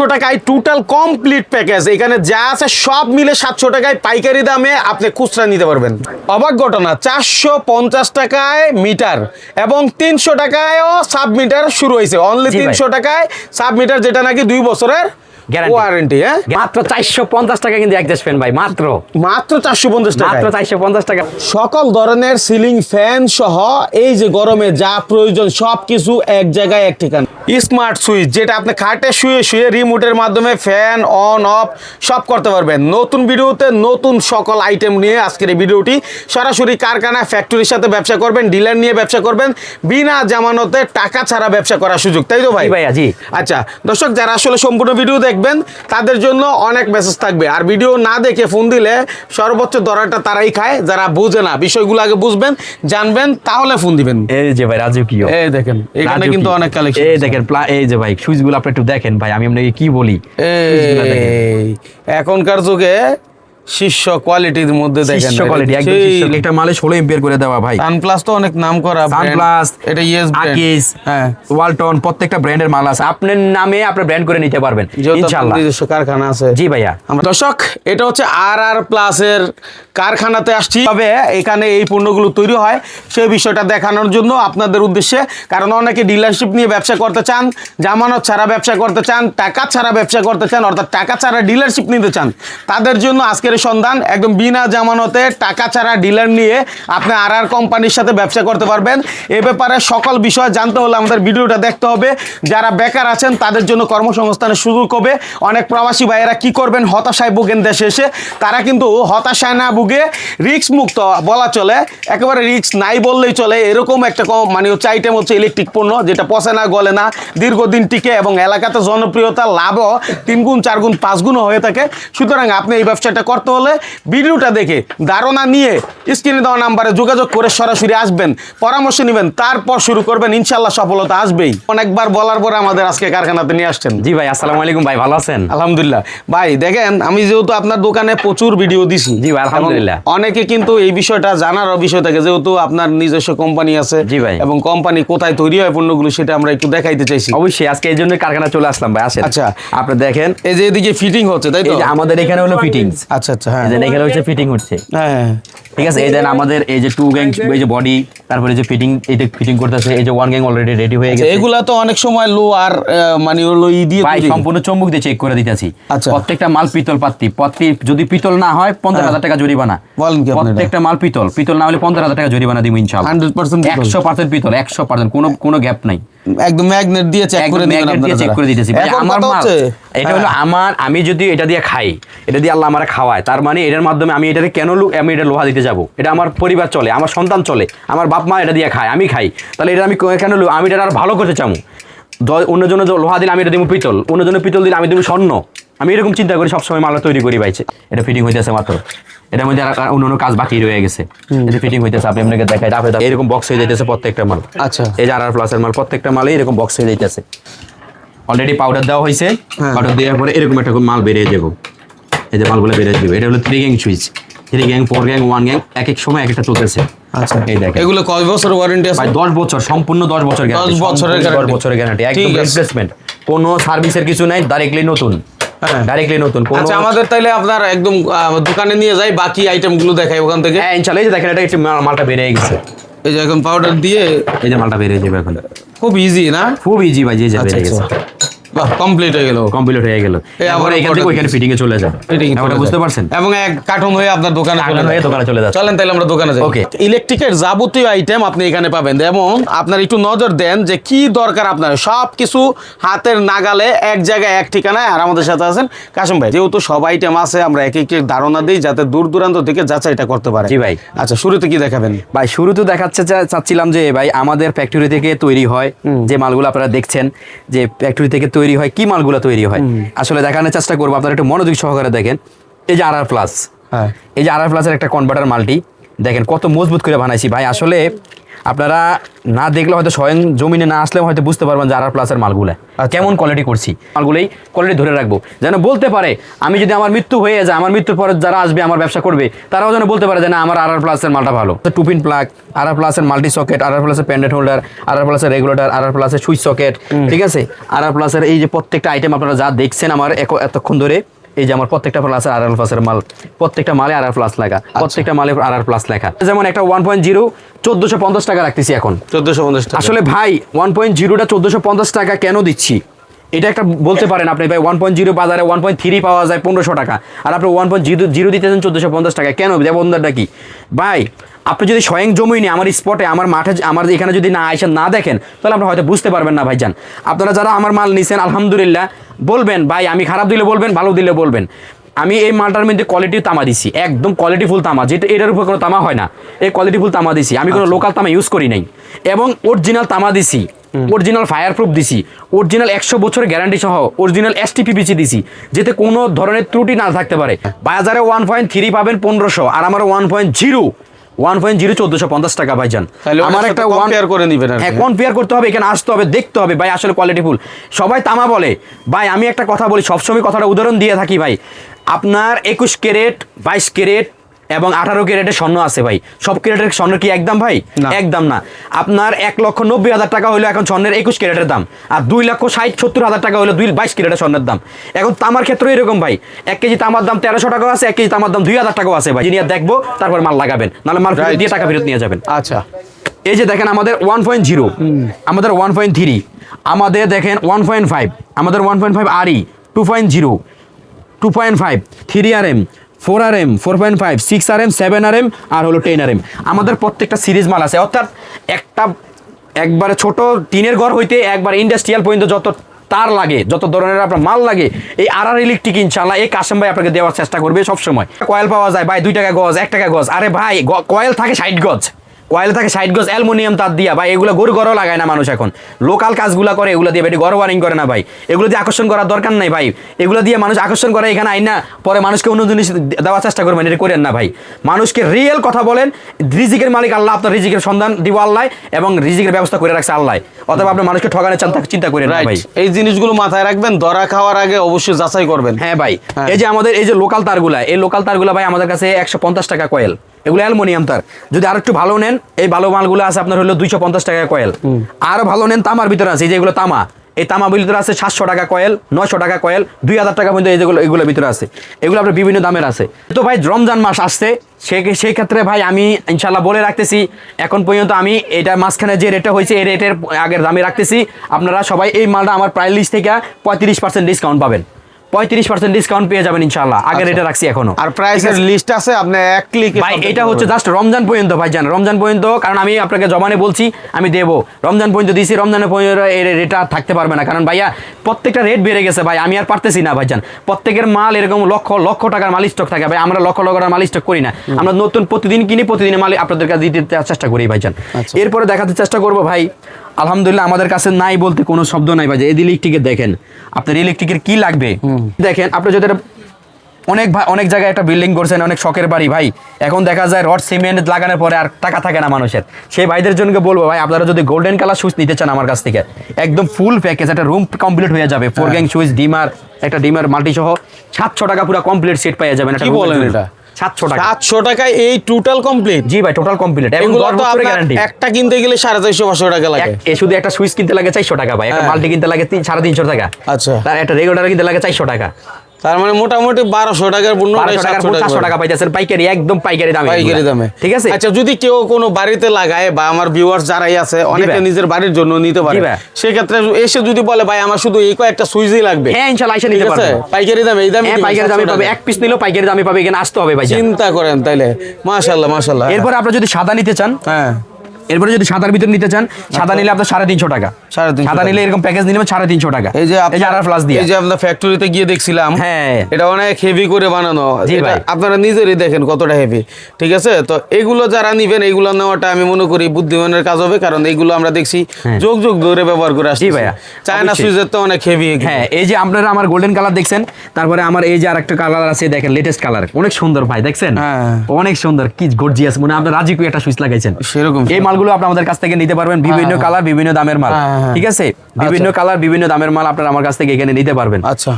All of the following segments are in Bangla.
সাতশো টাকায় টোটাল কমপ্লিট প্যাকেজ এখানে যা আছে সব মিলে সাতশো টাকায় পাইকারি দামে আপনি খুচরা নিতে পারবেন। অবাক ঘটনা চারশো পঞ্চাশ টাকায় মিটার এবং তিনশো টাকায়ও সাব মিটার শুরু হয়েছে। অনলি তিনশো টাকায় সাব মিটার যেটা নাকি দুই বছরের। ওয়ারেন্টি হ্যাঁ মাত্র চারশো পঞ্চাশ টাকা কিন্তু অ্যাডজাস্ট ফ্যান ভাই মাত্র। মাত্র চারশো পঞ্চাশ টাকা মাত্র চারশো পঞ্চাশ টাকা। সকল ধরনের সিলিং ফ্যান সহ এই যে গরমে যা প্রয়োজন সব কিছু এক জায়গায় এক ঠিকানা। স্মার্ট সুইচ যেটা আপনি খাটে শুয়ে শুয়ে রিমোটের মাধ্যমে ফ্যান অন অফ সব করতে পারবেন। নতুন ভিডিওতে নতুন সকল আইটেম নিয়ে আজকের এই ভিডিওটি সরাসরি কারখানা ফ্যাক্টরির সাথে ব্যবসা করবেন ডিলার নিয়ে ব্যবসা করবেন বিনা জামানতে টাকা ছাড়া ব্যবসা করার সুযোগ। তাই তো ভাই? জি। আচ্ছা দর্শক যারা আসলে সম্পূর্ণ ভিডিও দেখবেন তাদের জন্য অনেক মেসেজ থাকবে। আর ভিডিও না দেখে ফোন দিলে সর্বোচ্চ দরাটা তারাই খায় যারা বুঝে না। বিষয়গুলো আগে বুঝবেন জানবেন তাহলে ফোন দিবেন। এই যে ভাই রাজকীয়। এই দেখেন এখানে কিন্তু অনেক কালেকশন এই দেখেন এই যে ভাই সুইচগুলো আপনি একটু দেখেন ভাই আমি আপনাকে কি বলি? এই এখনকার যুগে শীর্ষ কোয়ালিটির মধ্যে দেখেন শীর্ষ কোয়ালিটি একদম শীর্ষ একটা মালে ষোলো এম্পিয়ার করে দেওয়া ভাই। সানপ্লাস তো অনেক নাম করা। সানপ্লাস এটা ইয়েস আকিস হ্যাঁ। ওয়ালটন প্রত্যেকটা ব্র্যান্ডের মাল আছে। আপনার নামে আপনি ব্র্যান্ড করে নিতে পারবেন। ইনশাআল্লাহ। নিজস্ব কারখানা আছে। জি ভাইয়া। আমরা- দর্শক এটা হচ্ছে আর আর প্লাসের কারখানাতে আসছি। তবে এখানে এই পণ্যগুলো তৈরি হয় সেই বিষয়টা দেখানোর জন্য আপনাদের উদ্দেশ্যে। কারণ অনেকে ডিলারশিপ নিয়ে ব্যবসা করতে চান জামানত ছাড়া ব্যবসা করতে চান টাকা ছাড়া ব্যবসা করতে চান অর্থাৎ টাকা ছাড়া ডিলারশিপ নিতে চান তাদের জন্য আজকের এই সন্ধান, একদম বিনা জামানতে টাকা ছাড়া ডিলার নিয়ে আপনি আর আর কোম্পানির সাথে ব্যবসা করতে পারবেন। এ ব্যাপারে সকল বিষয় জানতে হলে আমাদের ভিডিওটা দেখতে হবে। যারা বেকার আছেন, তাদের জন্য কর্মসংস্থানের সুযোগ হবে। অনেক প্রবাসী ভাইয়েরা কি করবেন? হতাশায় ভোগেন দেশে এসে। তারা কিন্তু হতাশায় না ভুগে রিক্স মুক্ত বলা চলে। একেবারে রিক্স নাই বললেই চলে। এরকম একটা মানে হচ্ছে আইটেম হচ্ছে ইলেকট্রিক পণ্য, যেটা পচে না, গলে না, দীর্ঘদিন টিকে এবং এলাকাতে জনপ্রিয়তা, লাভও তিন গুণ, চার গুণ, পাঁচ গুণও হয়ে থাকে। সুতরাং আপনি এই ব্যবসাটা করতে হলে ভিডিওটা দেখে ধারণা নিয়ে স্ক্রিনে দেওয়া নাম্বারে যোগাযোগ করে সরাসরি আসবেন পরামর্শ নেবেন তারপর শুরু করবেন ইনশাল্লাহ সফলতা আসবেই। অনেকবার বলার পরে আমাদের আজকে কারখানাতে নিয়ে আসছেন। জি ভাই আসসালামু আলাইকুম ভাই ভালো আছেন? আলহামদুলিল্লাহ। ভাই দেখেন আমি যেহেতু আপনার দোকানে প্রচুর ভিডিও দিছি জি ভাই, আলহামদুলিল্লাহ। অনেকে কিন্তু এই বিষয়টা জানার বিষয় থাকে যেহেতু আপনার নিজস্ব কোম্পানি আছে জি ভাই। এবং কোম্পানি কোথায় তৈরি হয় পণ্যগুলো সেটা আমরা একটু দেখাইতে চাইছি। অবশ্যই আজকে এই জন্য কারখানা চলে আসলাম ভাই আসেন। আচ্ছা। আপনি দেখেন। এই যে এদিকে ফিটিং হচ্ছে তাই তো? আমাদের এখানে হলো ফিটিংস আচ্ছা। আচ্ছা হ্যাঁ। এই যে এখানে হচ্ছে ফিটিং হচ্ছে। হ্যাঁ ঠিক আছে? এই দেন আমাদের এই যে টু গ্যাং এই যে বডি তারপরে যে ফিটিং ফিটিং করতেছে এই যে ওয়ান গ্যাং অলরেডি রেডি হয়ে আচ্ছা, গেছে। এগুলা তো অনেক সময় লো আর মানে হলো ই দিয়ে ভাই সম্পূর্ণ চম্বুক দিয়ে চেক করে দিতেছি। আচ্ছা। প্রত্যেকটা মাল পিতল পাত্তি। প্রতি যদি পিতল না হয় পঞ্চাশ হাজার টাকা জরিমানা। প্রত্যেকটা মাল পিতল। পিতল না হলে পঞ্চাশ হাজার টাকা জরিমানা দিব ইনশাল্লাহ। 100% পিতল। একশো পার্সেন্ট পিতল একশো পার্সেন্ট কোনো কোনো গ্যাপ নাই। একদম ম্যাগনেট দিয়ে চেক করে magnet দিয়ে চেক করে দিতেছি এখন আমার মাল এটা হলো আমার আমি যদি এটা দিয়ে খাই এটা দিয়ে আল্লাহ আমার খাওয়ায় তার মানে এটার মাধ্যমে আমি এটাতে কেন আমি এটা লোহা দিতে যাব? এটা আমার পরিবার চলে আমার সন্তান চলে আমার বাপ মা এটা দিয়ে খায় আমি খাই তাহলে এটা আমি কেন আমি এটা আর ভালো করতে চাবো অন্যজনের যে লোহা দিলে আমি এটা দিব পিতল অন্যজনের পিতল দিলে আমি দিব স্বর্ণ। আমি এরকম চিন্তা করি সবসময় মালটা তৈরি করি ভাইছে এটা ফিটিং হইতেছে মাত্র। এটার মধ্যে আর আর অন্য অন্য কাজ বাকি রয়ে গেছে। এটা ফিটিং হইতেছে আপনি আপনাকে দেখাই তারপরে এরকম বক্স হয়ে যাইতেছে প্রত্যেকটা মাল। আচ্ছা। এই যে আর আর প্লাসের মাল প্রত্যেকটা মালে এরকম বক্স হয়ে যাইতেছে। অলরেডি পাউডার দেওয়া হয়েছে হ্যাঁ। পাউডার দেওয়ার পরে এরকম একটা মাল বেরিয়ে যাব। এই যে মালগুলো বেরিয়ে যাবে এটা হলো three gang switch three gang four gang one gang এক এক সময় এক একটা চলতেছে। আচ্ছা। এই দেখেন। এগুলো কয় বছর ওয়ারেন্টি আছে? ভাই দশ বছর সম্পূর্ণ দশ বছর গ্যারান্টি বছরের দশ guarantee। বছরের গ্যারান্টি একদম রিপ্লেসমেন্ট কোনো সার্ভিসের কিছু নাই ডাইরেক্টলি নতুন। হ্যাঁ। ডাইরেক্টলি নতুন। কোনো আচ্ছা আমাদের তাইলে আপনার একদম দোকানে নিয়ে যাই বাকি আইটেমগুলো দেখাই ওখান থেকে। হ্যাঁ ইনশাল্লাহ এই যে দেখেন এটা একটু মালটা বেরিয়ে গেছে। এই যে এখন পাউডার দিয়ে এই যে মালটা বেরিয়ে যাবে এখন। খুব ইজি না? খুব ইজি ভাই যে আচ্ছা বেরিয়ে গেছে। আচ্ছা বাহ কমপ্লিট হয়ে গেল। কমপ্লিট হয়ে গেল। এই আবার আবার এখান থেকে ওইখানে ফিটিং এ চলে যাবে। Fitting বুঝতে পারছেন? এবং এক কার্টন হয়ে আপনার দোকানে চলে হয়ে দোকানে চলে যাচ্ছে। চলেন তাহলে আমরা দোকানে যাই। Okay. ইলেকট্রিকের যাবতীয় আইটেম আপনি এখানে পাবেন। এবং আপনার একটু নজর দেন যে কি দরকার আপনার। সব কিছু হাতের নাগালে এক জায়গায় এক ঠিকানায়। আর আমাদের সাথে আছেন কাশিম ভাই। যেহেতু সব আইটেম আছে আমরা এক এক ধারণা দিই যাতে দূর দূরান্ত থেকে যাচাইটা করতে পারে। জি ভাই। আচ্ছা শুরুতে কি দেখাবেন? ভাই শুরুতে দেখাচ্ছে চাচ্ছিলাম যে ভাই আমাদের ফ্যাক্টরি থেকে তৈরি হয় যে মালগুলো আপনারা দেখছেন যে ফ্যাক্টরি থেকে তৈরি হয় কি মালগুলো তৈরি হয়? আসলে দেখানোর চেষ্টা করব আপনারা একটু মনোযোগ সহকারে দেখেন। এই যে আর আর প্লাস হ্যাঁ। এই যে আর আর প্লাসের একটা কনভার্টার মালটি দেখেন কত মজবুত করে বানাইছি। ভাই আসলে আপনারা না দেখলে হয়তো স্বয়ং জমিনে না আসলে হয়তো বুঝতে পারবেন যে আর প্লাসের মালগুলো। আচ্ছা। কেমন কোয়ালিটি করছি? মালগুলোই কোয়ালিটি ধরে রাখব। যেন বলতে পারে আমি যদি আমার মৃত্যু হয়ে যায় আমার মৃত্যুর পরে যারা আসবে আমার ব্যবসা করবে তারাও যেন বলতে পারে যে না আমার আর আর প্লাসের মালটা ভালো। টুপিন প্লাগ আর আর প্লাসের মাল্টি সকেট আর আর প্লাসের প্যান্ডেট হোল্ডার আর আর প্লাসের রেগুলেটার আর আর প্লাসের সুইচ সকেট ঠিক আছে? আর আর প্লাসের এই যে প্রত্যেকটা আইটেম আপনারা যা দেখছেন আমার এতক্ষণ ধরে এই যে আমার প্রত্যেকটা প্লাস আর আর প্লাসের মাল প্রত্যেকটা মালে আর আর প্লাস লেখা প্রত্যেকটা মালে আর আর প্লাস লেখা। যেমন একটা ওয়ান পয়েন্ট জিরো চোদ্দোশো পঞ্চাশ টাকা রাখতেছি এখন। চোদ্দশো পঞ্চাশ টাকা। আসলে ভাই ওয়ান পয়েন্ট জিরোটা চোদ্দোশো পঞ্চাশ টাকা কেন দিচ্ছি? এটা একটা বলতে পারেন আপনি ভাই ওয়ান পয়েন্ট জিরো বাজারে ওয়ান পয়েন্ট থ্রি পাওয়া যায় পনেরোশো টাকা। আর আপনি ওয়ান পয়েন্ট জিরো জিরো দিতেছেন চোদ্দোশো পঞ্চাশ টাকা কেন? ব্যবন্ধাটা কি? ভাই আপনি যদি স্বয়ং জমি জমিনে আমার স্পটে আমার মাঠে আমার এখানে যদি না আসেন না দেখেন তাহলে আপনি হয়তো বুঝতে পারবেন না ভাইজান। আপনারা যারা আমার মাল নিছেন আলহামদুলিল্লাহ বলবেন ভাই আমি খারাপ দিলে বলবেন ভালো দিলে বলবেন। আমি এই মালটার মধ্যে কোয়ালিটি তামা দিছি একদম কোয়ালিটি ফুল তামা। যেটা এটার উপর কোনো তামা হয় না। এই কোয়ালিটি ফুল তামা দিছি। আমি কোনো লোকাল তামা ইউজ করি নাই। এবং অরিজিনাল তামা দিছি। অরিজিনাল ফায়ার প্রুফ দিছি। অরিজিনাল একশো বছরের গ্যারান্টি সহ অরিজিনাল এস এসটিপিপিসি দিছি যাতে কোনো ধরনের ত্রুটি না থাকতে পারে। বাজারে ওয়ান পয়েন্ট থ্রি পাবেন পনেরোশো আর আমার one point zero one point zero চোদ্দশো পঞ্চাশ টাকা ভাইজান। আমার একটা compare করে নিবেন। হ্যাঁ কম্পেয়ার করতে হবে এখানে আসতে হবে দেখতে হবে ভাই আসলে কোয়ালিটি ফুল সবাই তামা বলে ভাই আমি একটা কথা বলি সবসময় কথাটা উদাহরণ দিয়ে থাকি ভাই। আপনার একুশ ক্যারেট বাইশ ক্যারেট এবং আঠারো ক্যারেটের স্বর্ণ আছে ভাই। সব ক্যারেটের স্বর্ণ কি একদম ভাই? একদম না। আপনার এক লক্ষ নব্বই হাজার টাকা হলো এখন স্বর্ণের একুশ ক্যারেটের দাম। আর দুই লক্ষ ষাট সত্তর হাজার টাকা হলো দুই বাইশ ক্যারেটের স্বর্ণের দাম। এখন তামার ক্ষেত্রে এরকম ভাই। এক কেজি তামার দাম তেরোশো টাকা আছে এক কেজি তামার দাম দুই হাজার টাকাও আছে ভাই। জিনিয়া দেখব তারপর মাল লাগাবেন। নাহলে মাল দিয়ে টাকা ফেরত নিয়ে যাবেন। আচ্ছা। এই যে দেখেন আমাদের ওয়ান পয়েন্ট জিরো আমাদের ওয়ান পয়েন্ট থ্রি আমাদের দেখেন ওয়ান পয়েন্ট ফাইভ আমাদের ওয়ান পয়েন্ট ফাইভ আরই two point zero two point five three R M four R M four point five, six R M seven R M আর হলো টেন আর এম আমাদের প্রত্যেকটা সিরিজ মাল আছে। অর্থাৎ একটা একবারে ছোট টিনের ঘর হইতে একবার ইন্ডাস্ট্রিয়াল পর্যন্ত যত তার লাগে, যত ধরনের আপনার মাল লাগে, এই আর আর ইলেকট্রিক ইনশাল্লাহ এই কাশেম ভাই আপনাকে দেওয়ার চেষ্টা করবে সবসময়। কয়েল পাওয়া যায়, ভাই, দুই টাকা গজ, এক টাকা গজ। আরে ভাই কয়েল থাকে ষাট গজ। কয়েল থাকে ষাট গজ অ্যালুমিনিয়াম তার দিয়া। ভাই এগুলো গরু গরও লাগায় না মানুষ এখন। লোকাল কাজগুলো করে এগুলো দিয়ে বেটি গড় ওয়ারিং করে না ভাই। এগুলো দিয়ে আকর্ষণ করার দরকার নাই ভাই। এগুলো দিয়ে মানুষ আকর্ষণ করে এখানে আইন না পরে মানুষকে অন্য জিনিস দেওয়ার চেষ্টা করবেন এটা করেন না ভাই। মানুষকে রিয়েল কথা বলেন রিজিকের মালিক আল্লাহ আপনার রিজিকের সন্ধান দিব আল্লাহ এবং রিজিকের ব্যবস্থা করে রাখছে আল্লাহ। অথবা আপনার মানুষকে ঠকানোর চিন্তা চিন্তা করেন না ভাই। এই জিনিসগুলো মাথায় রাখবেন ধরা খাওয়ার আগে অবশ্যই যাচাই করবেন। হ্যাঁ ভাই। হ্যাঁ। এই যে আমাদের এই যে লোকাল তারগুলা এই লোকাল তারগুলা ভাই আমাদের কাছে একশো পঞ্চাশ টাকা কয়েল। এগুলো অ্যালমোনিয়াম তার। যদি আর একটু ভালো নেন এই ভালো মালগুলো আছে আপনার হলো দুইশো পঞ্চাশ টাকা কয়েল। আরও ভালো নেন তামার ভিতরে আছে এই যে এগুলো তামা। এই তামা ভিতরে আছে সাতশো টাকা কয়েল নয়শো টাকা কয়েল দুই হাজার টাকা পর্যন্ত এইগুলো যেগুলো এগুলোর ভিতরে আছে। এগুলো আপনার বিভিন্ন দামের আছে। তো ভাই রমজান মাস আসছে সে সেই ক্ষেত্রে ভাই আমি ইনশাল্লাহ বলে রাখতেছি এখন পর্যন্ত আমি এটা মাঝখানে যে রেটটা হয়েছে এই রেটের আগের দামে রাখতেছি। আপনারা সবাই এই মালটা আমার প্রাইস লিস্ট থেকে পঁয়ত্রিশ পার্সেন্ট ডিসকাউন্ট পাবেন। পঁয়ত্রিশ পার্সেন্ট ডিসকাউন্ট পেয়ে যাবেন ইনশাল্লাহ আগের রেটে রাখছি এখনও। আর প্রাইসের লিস্ট আছে আপনি এক ক্লিক ভাই এটা হচ্ছে জাস্ট রমজান পর্যন্ত ভাই জান রমজান পর্যন্ত কারণ আমি আপনাকে জবানে বলছি আমি দেবো। রমজান পর্যন্ত দিয়েছি রমজানের পর্যন্ত এই রেটটা থাকতে পারবে না। কারণ ভাইয়া প্রত্যেকটা রেট বেড়ে গেছে ভাই। আমি আর পারতেছি না ভাইজান। প্রত্যেকের মাল এরকম লক্ষ লক্ষ টাকার মাল স্টক থাকে ভাই। আমরা লক্ষ লক্ষ টাকার মাল স্টক করি না। আমরা নতুন প্রতিদিন কিনি প্রতিদিন মাল আপনাদের কাছে দিতে চেষ্টা করি ভাইজান। আচ্ছা। এরপরে দেখাতে চেষ্টা করব ভাই। আলহামদুলিল্লাহ আমাদের কাছে নাই বলতে কোনো শব্দ নাই ভাই যে এই ইলেকট্রিকের দেখেন আপনার ইলেকট্রিকের কি লাগবে? দেখেন আপনি যদি অনেক ভাই অনেক জায়গায় একটা বিল্ডিং করছেন অনেক শখের বাড়ি ভাই এখন দেখা যায় রড সিমেন্ট লাগানোর পরে আর টাকা থাকে না মানুষের। সেই ভাইদের জন্য বলব ভাই আপনারা যদি গোল্ডেন কালার সুইচ নিতে চান আমার কাছ থেকে একদম ফুল প্যাকেজ একটা রুম কমপ্লিট হয়ে যাবে ফোর গ্যাং সুইচ ডিমার একটা ডিমার মাল্টি সহ সাতশো টাকা পুরো কমপ্লিট সেট পেয়ে যাবেন এটা? সাতশো টাকা। সাতশো টাকায় এই টোটাল কমপ্লিট জি ভাই টোটাল কমপ্লিট এবং দশ বছরের গ্যারান্টি একটা কিনতে গেলে সাড়ে চারশো পাঁচশো টাকা লাগে। এ শুধু একটা সুইচ কিনতে লাগে চারশো টাকা ভাই একটা হ্যাঁ। মাল্টি কিনতে লাগে তিন সাড়ে তিনশো টাকা। আচ্ছা। তার একটা রেগুলার কিনতে লাগে চারশো টাকা। তার মানে মোটামুটি বারোশো টাকার পণ্য সাতশো টাকা পাইতেছেন পাইকারি একদম পাইকারি দামে। পাইকারি দামে। ঠিক আছে? আচ্ছা যদি কেউ কোনো বাড়িতে লাগায় বা আমার ভিউয়ার্স যারাই আছে অনেকে নিজের বাড়ির জন্য নিতে পারে। সেক্ষেত্রে এসে যদি বলে ভাই আমার শুধু এই কয়েকটা সুইচই লাগবে। হ্যাঁ ইনশাল্লাহ এসে নিতে পারবে। পাইকারি দামে এই দামে হ্যাঁ পাইকারি দামে পাবে। এক পিস নিলেও পাইকারি দামে পাবে এখানে আসতে হবে ভাই চিন্তা করেন তাইলে। মাশাল্লাহ মাশাল্লাহ এরপরে আপনি যদি সাদা নিতে চান হ্যাঁ। এরপরে যদি সাদার ভিতরে নিতে চান সাদা নিলে আপনার সাড়ে তিনশো টাকা। সাড়ে তিনশো সাদা নিলে এরকম প্যাকেজ নিলে সাড়ে তিনশো টাকা। এই যে এই যে আর প্লাস দিয়ে। এই যে আপনার ফ্যাক্টরিতে গিয়ে দেখছিলাম হ্যাঁ। এটা অনেক হেভি করে বানানো। আপনারা নিজেরই দেখেন কতটা হেভি ঠিক আছে? তো এগুলো যারা নিবেন এগুলো নেওয়াটা আমি মনে করি বুদ্ধিমানের কাজ হবে কারণ এগুলো আমরা দেখছি হ্যাঁ। যোগ যোগ ধরে ব্যবহার করে আসছি ভাইয়া, চায়না। সুইচের তো অনেক হেভি হ্যাঁ এই যে আপনারা আমার গোল্ডেন কালার দেখছেন তারপরে আমার এই যে আরেকটা কালার আছে দেখেন লেটেস্ট কালার অনেক সুন্দর ভাই দেখছেন? হ্যাঁ। অনেক সুন্দর কি গর্জিয়াস মনে আপনার রাজিকু একটা সুইচ লাগাইছেন। সেরকম এই মালগুলো মালগুলো আপনি আমাদের কাছ থেকে নিতে পারবেন। বিভিন্ন হ্যাঁ। কালার বিভিন্ন দামের মাল। হ্যাঁ, হ্যাঁ। ঠিক আছে? বিভিন্ন কালার বিভিন্ন দামের মাল আপনারা আমার কাছ থেকে এখানে নিতে পারবেন। আচ্ছা।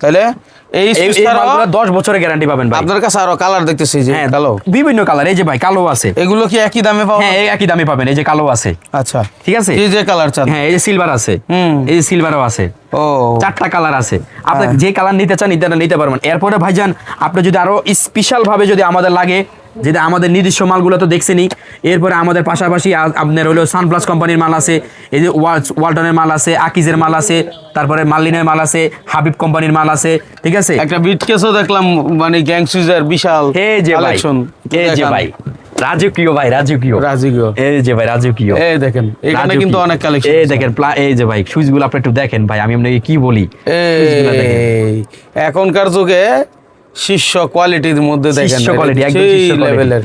তাহলে এই মালগুলো দশ বছরের গ্যারান্টি পাবেন ভাই। আপনার কাছে আরও কালার দেখতেছি যে হ্যাঁ কালো। বিভিন্ন কালার এই যে ভাই কালো আছে। এগুলো কি একই দামে পাবো হ্যাঁ একই দামে পাবেন এই যে কালো আছে। আচ্ছা। ঠিক আছে? এই যে কালার চান। হ্যাঁ এই যে সিলভার আছে। হুম। এই যে সিলভারও আছে। ও। চারটা কালার আছে। আপনি হ্যাঁ। যে কালার নিতে চান নিতে নিতে পারবেন। এরপরে ভাইজান আপনি যদি আরও স্পেশাল ভাবে যদি আমাদের লাগে যেটা আমাদের নিজস্ব মালগুলো তো দেখছেনই। এরপরে আমাদের পাশাপাশি আপনার হলো সানপ্লাস কোম্পানির মাল আছে এই যে ওয়ালটনের মাল আছে আকিজের মাল আছে তারপরে মার্লিনের মাল আছে হাবিব কোম্পানির মাল আছে ঠিক আছে? একটা বিট কেসও দেখলাম মানে গ্যাং সুইজার বিশাল এই যে ভাই এই যে ভাই রাজকীয় ভাই রাজকীয়। রাজকীয়। এই যে ভাই রাজকীয়। এই দেখেন এখানে কিন্তু অনেক কালেকশন এই দেখেন এই যে ভাই সুইচগুলো আপনি একটু দেখেন ভাই আমি আপনাকে কি বলি? এই এখনকার যুগে শীর্ষ কোয়ালিটির মধ্যে দেখেন শীর্ষ কোয়ালিটি একদম শীর্ষ লেভেলের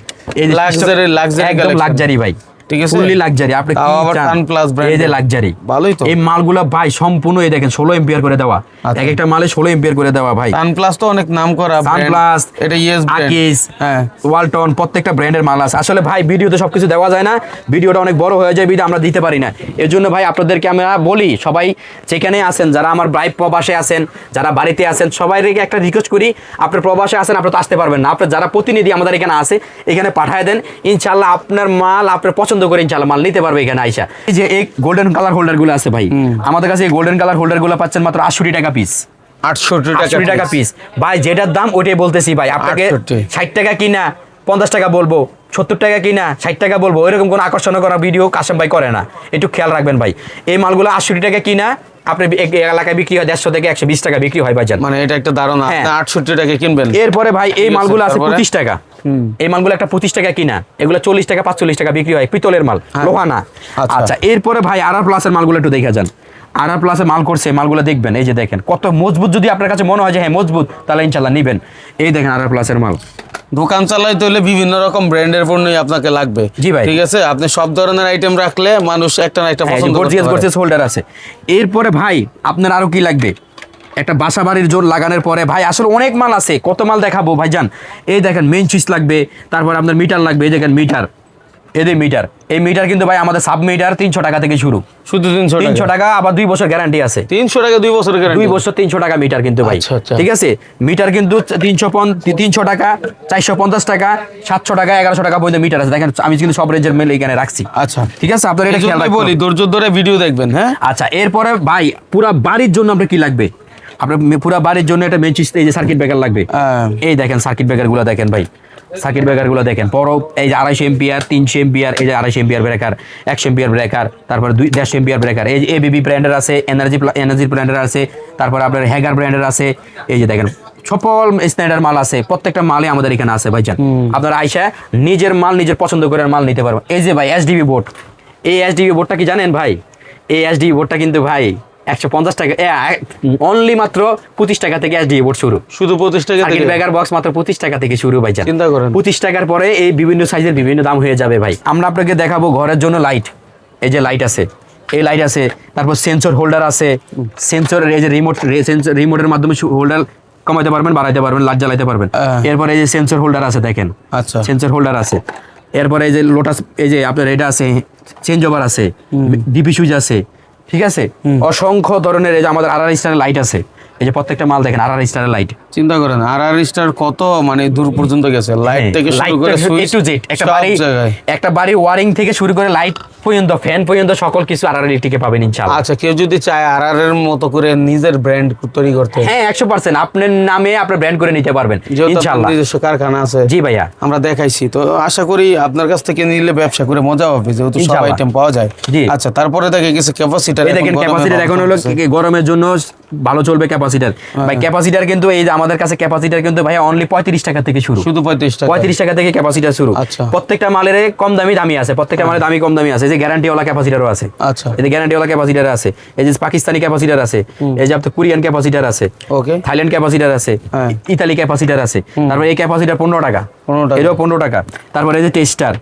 লাক্সারি লাক্সারি একদম লাক্সারি ভাই। ঠিক আছে? ফুললি লাক্সারি আপনি কি চান? Sunplus brand এই যে এর। লাক্সারি ভালোই তো। এই মালগুলো ভাই সম্পূর্ণ এই দেখেন 16 এম্পিয়ার করে দেওয়া আচ্ছা। এক একটা মালে 16 এম্পিয়ার করে দেওয়া ভাই সানপ্লাস তো অনেক নাম করা brand। সানপ্লাস এটা ইয়েস আকিস হ্যাঁ ওয়ালটন প্রত্যেকটা ব্র্যান্ডের মাল আছে আসলে ভাই ভিডিওতে সবকিছু দেওয়া যায় না ভিডিওটা অনেক বড় হয়ে যায় ভিডিও আমরা দিতে পারি না এর জন্য ভাই আপনাদেরকে আমরা বলি সবাই যেখানে আছেন যারা আমার ব্রাইভ প্রবাসে আছেন যারা বাড়িতে আছেন সবাই একটা রিকোয়েস্ট করি আপনার প্রবাসে আছেন আপনি তো আসতে পারবেন না আপনার যারা প্রতিনিধি আমাদের এখানে আছে এখানে পাঠায় দেন ইনশাল্লাহ আপনার মাল আপনার পছন্দ করে ইনশাল্লাহ মাল নিতে পারবে এখানে আইসা। এই যে এই গোল্ডেন কালার হোল্ডারগুলো আছে ভাই আমাদের কাছে এই গোল্ডেন কালার হোল্ডারগুলো পাচ্ছেন মাত্র আটষট্টি টাকা পিস আটষট্টি টাকা পিস ভাই যেটার দাম ওটাই বলতেছি ভাই আপনাকে ষাট টাকা কিনা পঞ্চাশ টাকা বলব সত্তর টাকা কিনা ষাট টাকা বলব এরকম কোনো আকর্ষণ করা ভিডিও কাশেম ভাই করে না। একটু খেয়াল রাখবেন ভাই এই মালগুলো আটষট্টি টাকা কিনা আপনি এলাকায় বিক্রি হয় দেড়শো থেকে একশো বিশ টাকা বিক্রি হয় বাজার মানে এটা একটা ধারণা হ্যাঁ। আটষট্টি টাকা কিনবেন। এরপরে ভাই এই মালগুলো আছে পঁচিশ টাকা। এই মালগুলো একটা পঁচিশ টাকা কিনা এগুলো চল্লিশ টাকা পাঁচচল্লিশ টাকা বিক্রি হয় পিতলের মাল হ্যাঁ। লোহা না আচ্ছা। আচ্ছা এরপরে ভাই আর আর প্লাসের মালগুলো একটু দেখে যান। আর আর প্লাসে মাল করছে মালগুলো দেখবেন এই যে দেখেন কত মজবুত যদি আপনার কাছে মনে হয় যে হ্যাঁ মজবুত তাহলে ইনশাল্লাহ নিবেন। এই দেখেন আর প্লাসের মাল। দোকান চালাইতে হলে বিভিন্ন রকম ব্র্যান্ডের পণ্যই আপনাকে লাগবে। জি ভাই। ঠিক আছে? আপনি সব ধরনের আইটেম রাখলে মানুষ একটা না একটা পছন্দ করতে হোল্ডার আছে। এরপরে ভাই আপনার আরও কি লাগবে? একটা বাসা বাড়ির জোর লাগানোর পরে ভাই আসলে অনেক মাল আছে কত মাল দেখাবো ভাইজান? এই দেখেন মেন সুইচ লাগবে তারপর আপনার মিটার লাগবে এই দেখেন মিটার এদের মিটার এই মিটার কিন্তু ভাই আমাদের সাব মিটার তিনশো টাকা থেকে শুরু। শুধু তিনশো তিনশো টাকা আবার দুই বছর গ্যারান্টি আছে। তিনশো টাকা দুই বছর দুই বছর তিনশো টাকা মিটার কিন্তু ভাই। আচ্ছা, আচ্ছা। ঠিক আছে? মিটার কিন্তু তিনশো তিনশো টাকা চারশো পঞ্চাশ টাকা সাতশো টাকা এগারোশো টাকা পর্যন্ত মিটার আছে। দেখেন আমি কিন্তু সব রেঞ্জের মেল এখানে রাখছি। আচ্ছা। ঠিক আছে? আপনার এটা খেয়াল বলি ধৈর্য ধরে ভিডিও দেখবেন হ্যাঁ? আচ্ছা এরপরে ভাই পুরা বাড়ির জন্য আপনার কি লাগবে? আপনার পুরা বাড়ির জন্য একটা মেন এই যে সার্কিট ব্রেকার লাগবে। হ্যাঁ। এই দেখেন সার্কিট ব্রেকারগুলো দেখেন ভাই। সার্কিট ব্রেকারগুলো দেখেন বড় এই যে আড়াইশো এম্পিয়ার তিনশো এম্পিয়ার এই যে আড়াইশো এম্পিয়ার ব্রেকার একশো এম্পিয়ার ব্রেকার তারপর দুই দেড়শো এম্পিয়ার ব্রেকার এই যে এবিবি ব্র্যান্ডের আছে এনার্জি এনার্জি ব্র্যান্ডের আছে তারপর আপনার হ্যাগার ব্র্যান্ডের আছে এই যে দেখেন সকল স্ট্যান্ডার্ড মাল আছে প্রত্যেকটা মালে আমাদের এখানে আছে ভাইজান। আপনার আইসা নিজের মাল নিজের পছন্দ করে মাল নিতে পারবেন। এই যে ভাই এসডিবি বোর্ড এই এসডিবি বোর্ডটা কি জানেন ভাই? এই এসডিবি বোর্ডটা কিন্তু ভাই একশো পঞ্চাশ টাকা অনলি মাত্র পঁচিশ টাকা থেকে এসডিবি বোর্ড শুরু। শুধু পঁচিশ টাকা থেকে? ব্রেকার বক্স মাত্র পঁচিশ টাকা থেকে শুরু ভাই চিন্তা করেন। পঁচিশ টাকার পরে এই বিভিন্ন সাইজের বিভিন্ন দাম হয়ে যাবে ভাই। আমরা আপনাকে দেখাবো ঘরের জন্য লাইট এই যে লাইট আছে। এই লাইট আছে। তারপর সেন্সর হোল্ডার আছে। সেন্সর এই যে রিমোট সেন্সর রিমোটের মাধ্যমে হোল্ডার কমাইতে পারবেন বাড়াইতে পারবেন লাইট জ্বালাইতে পারবেন। এরপরে এই যে সেন্সর হোল্ডার আছে দেখেন। আচ্ছা। সেন্সর হোল্ডার আছে। এরপরে এই যে লোটাস এই যে আপনার এটা আছে চেঞ্জ ওভার আছে। ডিপি সুইচ আছে। ঠিক আছে? অসংখ্য ধরনের এই যে আমাদের আর স্টারের লাইট আছে। এই যে প্রত্যেকটা মাল দেখেন আর স্টারের লাইট চিন্তা করেন আর স্টার কত মানে দূর পর্যন্ত গেছে? লাইট থেকে শুরু করে সুইচ টু জেড একটা বাড়ি একটা বাড়ি ওয়ারিং থেকে শুরু করে লাইট পর্যন্ত ফ্যান পর্যন্ত সকল কিছু আর টিকে পাবেন ইনশাআল্লাহ। আচ্ছা কেউ যদি চায় আর এর মতো করে নিজের ব্র্যান্ড তৈরি করতে। হ্যাঁ একশো পার্সেন্ট আপনার নামে আপনার ব্র্যান্ড করে নিতে পারবেন ইনশাআল্লাহ। নিজস্ব কারখানা আছে। জি ভাইয়া। আমরা দেখাইছি। তো আশা করি আপনার কাছ থেকে নিলে ব্যবসা করে মজা হবে যেহেতু সব আইটেম পাওয়া যায়। আচ্ছা তারপরে দেখে গেছে ক্যাপাসিটার এই দেখেন ক্যাপাসিটার এখন হলো গরমের জন্য ভালো চলবে ক্যাপাসিটার। ভাই ক্যাপাসিটার কিন্তু এই যে আমাদের কাছে ক্যাপাসিটার কিন্তু ভাই অনলি পঁয়ত্রিশ টাকা থেকে শুরু। শুধু পঁয়ত্রিশ টাকা। পঁয়ত্রিশ টাকা থেকে ক্যাপাসিটার শুরু। আচ্ছা। প্রত্যেকটা মালের কম দামি দামি আছে প্রত্যেকটা মালের দামি কম দামি আছে। এই যে গ্যারান্টিওয়ালা ক্যাপাসিটারও আছে। আচ্ছা। এই যে গ্যারান্টিওয়ালা ক্যাপাসিটার আছে। এই যে পাকিস্তানি ক্যাপাসিটার আছে। এই যে আপনার কোরিয়ান ক্যাপাসিটার আছে। ওকে। থাইল্যান্ড ক্যাপাসিটার আছে। হ্যাঁ। ইতালি ক্যাপাসিটার আছে। তারপর এই ক্যাপাসিটার পনেরো টাকা। 15 টাকা। এটাও পনেরো টাকা। তারপরে এই যে টেস্টার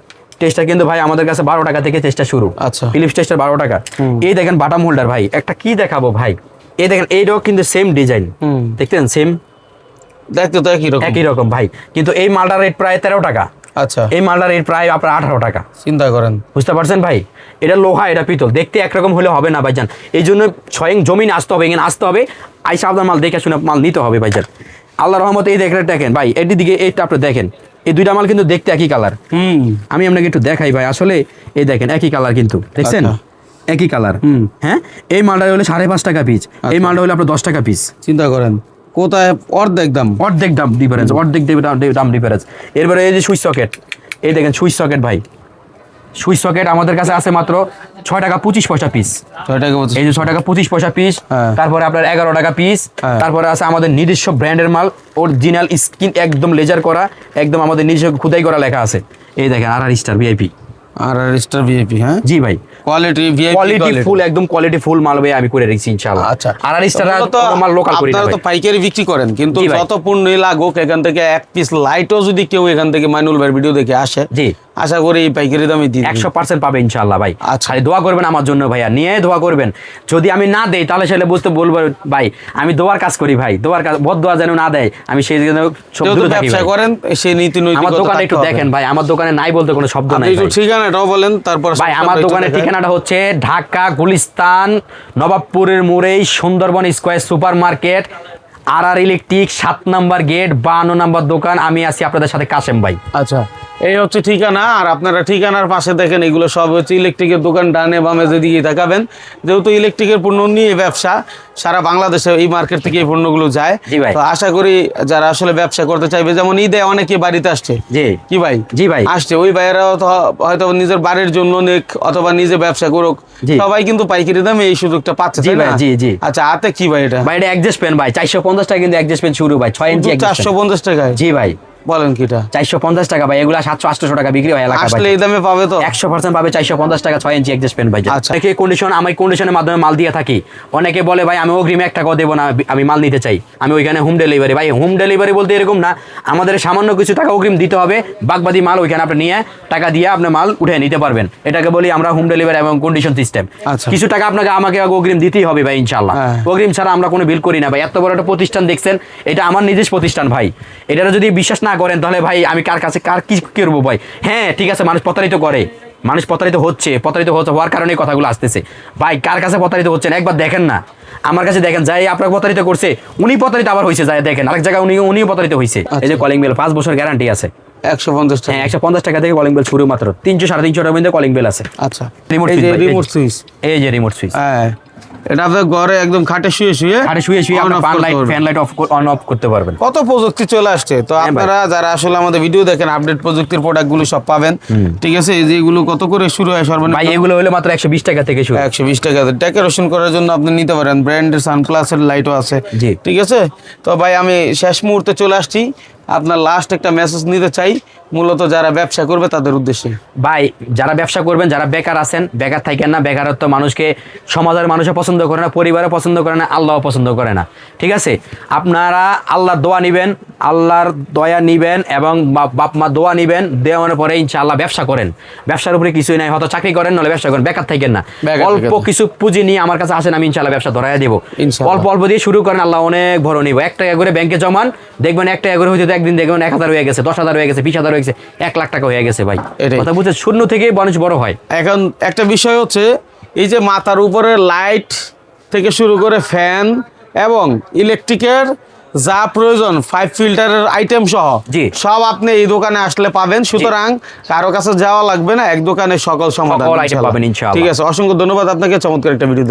টেস্টার কিন্তু ভাই আমাদের কাছে বারো টাকা থেকে টেস্টার শুরু। আচ্ছা। ফিলিপস টেস্টার বারো টাকা। এই দেখেন বাটাম হোল্ডার ভাই একটা কি দেখাবো ভাই? এই দেখেন এইটাও কিন্তু সেম ডিজাইন দেখতেন সেম দেখতে তো একই রকম। একই রকম ভাই। কিন্তু এই মালটার রেট প্রায় তেরো টাকা। আচ্ছা। এই মালটার রেট প্রায় আপনার আঠারো টাকা। চিন্তা করেন। বুঝতে পারছেন ভাই? এটা লোহা এটা পিতল। দেখতে একরকম হলে হবে না ভাইজান। এই জন্য স্বয়ং জমিনে আসতে হবে এখানে আসতে হবে। আইসা আপনার মাল দেখে শুনে মাল নিতে হবে ভাইজান। আল্লাহ রহমত এই দেখে দেখেন ভাই এটি দিকে এইটা আপনি দেখেন। এই দুইটা মাল কিন্তু দেখতে একই কালার হুম। আমি আপনাকে একটু দেখাই ভাই আসলে এই দেখেন একই কালার কিন্তু দেখছেন? আচ্ছা। একই কালার হুম। হ্যাঁ? এই মালটা হলো সাড়ে পাঁচ টাকা পিস এই মালটা হলো আপনার দশ টাকা পিস চিন্তা করেন কোথায় অর্ধেক দাম? অর্ধেক দাম ডিফারেন্স অর্ধেক দাম- দাম ডিফারেন্স এরপরে এই যে সুইচ সকেট এই দেখেন সুইচ সকেট ভাই। সুইচ সকেট আমাদের কাছে আছে মাত্র ছয় টাকা পঁচিশ পয়সা পিস ছয় টাকা এই যে ছয় টাকা পঁচিশ পয়সা পিস হ্যাঁ। তারপরে আপনার এগারো টাকা পিস হ্যাঁ। তারপরে আছে আমাদের নিজস্ব ব্র্যান্ডের মাল অরিজিনাল স্কিন একদম লেজার করা একদম আমাদের নিজস্ব খুদাই করা লেখা আছে। এই দেখেন R R star VIP R R star VIP হ্যাঁ? জি ভাই। কোয়ালিটি ভিআইপি কোয়ালিটি ফুল একদম কোয়ালিটি ফুল মাল ভাই আমি করে রেখেছি ইনশাআল্লাহ। আচ্ছা। আর আর স্টার মাল লোকাল করি আপনারা তো পাইকারি বিক্রি করেন কিন্তু ভাই। যত পণ্যই লাগুক এখান থেকে এক পিস লাইটও যদি কেউ এখান থেকে মাইনুল ভাইয়ের ভিডিও দেখে আসে জি। আশা করি পাইকারি দামে দিই একশো পার্সেন্ট পাবে ইনশাল্লাহ ভাই। আচ্ছা। খালি দোয়া করবেন আমার জন্য ভাইয়া নিয়ে দোয়া করবেন। যদি আমি না দেই তাহলে সেটা বুঝতে বলব ভাই আমি দোয়ার কাজ করি ভাই দোয়ার কাজ বদ দোয়া যেন না দেয় আমি সেই জন্য ব্যবসা করেন সেই নীতি আমার দোকানে একটু দেখেন ভাই আমার দোকানে নাই বলতে কোনো শব্দ নাই। ঠিকানাটাও বলেন তারপর ভাই আমার দোকানের ঠিকানাটা হচ্ছে ঢাকা গুলিস্তান নবাবপুরের মোড়েই Sundarban square super market R R electric সাত নাম্বার গেট বান্ন নাম্বার দোকান। আমি আছি আপনাদের সাথে কাশেম ভাই। আচ্ছা। এই হচ্ছে ঠিকানা আর আপনারা ঠিকানার পাশে দেখেন এগুলো সব হচ্ছে ইলেকট্রিকের দোকান ডানে বামে যেদিকে তাকাবেন। যেহেতু ইলেকট্রিকের পণ্য নিয়ে ব্যবসা সারা বাংলাদেশে এই মার্কেট থেকে এই পণ্যগুলো যায়। তো আশা করি যারা আসলে ব্যবসা করতে চাইবে যেমন ঈদে অনেকে বাড়িতে আসছে। জি। কি ভাই? জি ভাই। আসছে ওই ভাইয়েরাও তো হয়তো নিজের বাড়ির জন্য নেক অথবা নিজে ব্যবসা করুক। সবাই কিন্তু পাইকারি দামে এই সুযোগটা পাচ্ছে জি ভাই, জি, জি। আচ্ছা হাতে কি ভাই এটা? ভাই এটা অ্যাডজাস্ট পেন ভাই। চারশো পঞ্চাশ টাকা কিন্তু অ্যাডজাস্ট পেন শুরু ভাই। ছয় ইঞ্চি চারশো পঞ্চাশ টাকায়? জি ভাই। বলেন কিটা? চারশো পঞ্চাশ টাকা ভাই এগুলা সাতশো আটশো টাকা বিক্রি হয় এলাকা আসলে এই দামে পাবে তো। একশো পার্সেন্ট পাবে চারশো পঞ্চাশ টাকা ছয় ইঞ্চি পেন ভাই। আচ্ছা। অনেকে কন্ডিশন আমি কন্ডিশনের মাধ্যমে মাল দিয়ে থাকি। অনেকে বলে ভাই আমি অগ্রিম এক টাকাও দেবো না আমি মাল নিতে চাই। আমি ওইখানে হোম ডেলিভারি ভাই হোম ডেলিভারি বলতে এরকম না আমাদের সামান্য কিছু টাকা অগ্রিম দিতে হবে। বাগবাদি মাল ওইখানে আপনি নিয়ে টাকা দিয়ে আপনি মাল উঠে নিতে পারবেন। এটাকে বলি আমরা হোম ডেলিভারি এবং কন্ডিশন সিস্টেম আচ্ছা। কিছু টাকা আপনাকে আমাকে অগ্রিম দিতেই হবে ভাই ইনশাল্লাহ হ্যাঁ। অগ্রিম ছাড়া আমরা কোনো বিল করি না ভাই। এত বড় একটা প্রতিষ্ঠান দেখছেন এটা আমার নিজের প্রতিষ্ঠান ভাই। এটা যদি বিশ্বাস না করেন তাহলে ভাই আমি কার কাছে কার কি করব ভাই? হ্যাঁ ঠিক আছে মানুষ প্রতারিত করে। মানুষ প্রতারিত হচ্ছে প্রতারিত হচ্ছে হওয়ার কারণে কথাগুলো আসতেছে। ভাই কার কাছে প্রতারিত হচ্ছেন? একবার দেখেন না। আমার কাছে দেখেন যাই আপনাকে প্রতারিত করছে উনি প্রতারিত আবার হয়েছে যাই দেখেন। আরেক জায়গায় উনি উনিও প্রতারিত হয়েছে। এই যে কলিং বেল পাঁচ বছর গ্যারান্টি আছে। একশো পঞ্চাশ টাকা। হ্যাঁ একশো পঞ্চাশ টাকা থেকে কলিং বেল শুরু মাত্র। তিনশো সাড়ে তিনশো টাকার মধ্যে কলিং বেল আছে। আচ্ছা। রিমোট সুইচ এই যে। রিমোট সুইচ হ্যাঁ। এটা আপনার ঘরে একদম খাটে শুয়ে শুয়ে আরে শুয়ে শুয়ে করতে light fan light off on off করতে পারবেন। কত প্রযুক্তি চলে আসছে? তো হ্যাঁ আপনারা যারা আসলে আমাদের ভিডিও দেখেন আপডেট প্রযুক্তির প্রোডাক্টগুলো সব পাবেন। ঠিক আছে? এই যে কত করে শুরু হয় ভাই এগুলো হলো মাত্র একশো বিশ টাকা থেকে শুরু। একশো বিশ টাকা ডেকোরেশন করার জন্য আপনি নিতে পারেন। ব্র্যান্ডের সানপ্লাসের লাইটও আছে। ঠিক আছে? তো ভাই আমি শেষ মুহূর্তে চলে আসছি। আপনার লাস্ট একটা মেসেজ নিতে চাই মূলত যারা ব্যবসা করবে তাদের উদ্দেশ্যে। ভাই যারা ব্যবসা করবেন যারা বেকার আছেন বেকার থাকেন না বেকারত্ব মানুষকে সমাজের মানুষও পছন্দ করে না পরিবারও পছন্দ করে না আল্লাহও পছন্দ করে না। ঠিক আছে? আপনারা আল্লাহর দোয়া নিবেন আল্লাহর দয়া নিবেন এবং বাপ- মা দোয়া নিবেন দেওয়ানোর পরে ইনশাআল্লাহ ব্যবসা করেন। ব্যবসার উপরে কিছুই নাই হয়তো চাকরি করেন নাহলে ব্যবসা করেন বেকার থাকেন না। অল্প কিছু পুঁজি নিয়ে আমার কাছে আসেন আমি ইনশাআল্লাহ ব্যবসা ধরাই দেবো। অল্প অল্প দিয়ে শুরু করেন আল্লাহ অনেক বড় নিব। এক টাকা করে ব্যাংকে জমান দেখবেন এক টাকা করে হয়তো একদিন দেখবেন এক হাজার হয়ে গেছে দশ হাজার হয়ে গেছে বিশ হাজার হয়ে গেছে এক লাখ টাকা হয়ে গেছে ভাই। কথা বুঝছে শূন্য থেকে মানুষ বড় হয় এখন একটা বিষয় হচ্ছে এই যে মাথার উপরে লাইট থেকে শুরু করে ফ্যান এবং ইলেকট্রিকের যা প্রয়োজন ফাইভ ফিল্টারের আইটেম সহ জি। সব আপনি এই দোকানে আসলে পাবেন সুতরাং কারও কাছে যাওয়া লাগবে না এক দোকানে সকল সমাধান। ঠিক আছে অসংখ্য ধন্যবাদ আপনাকে চমৎকার একটা ভিডিও।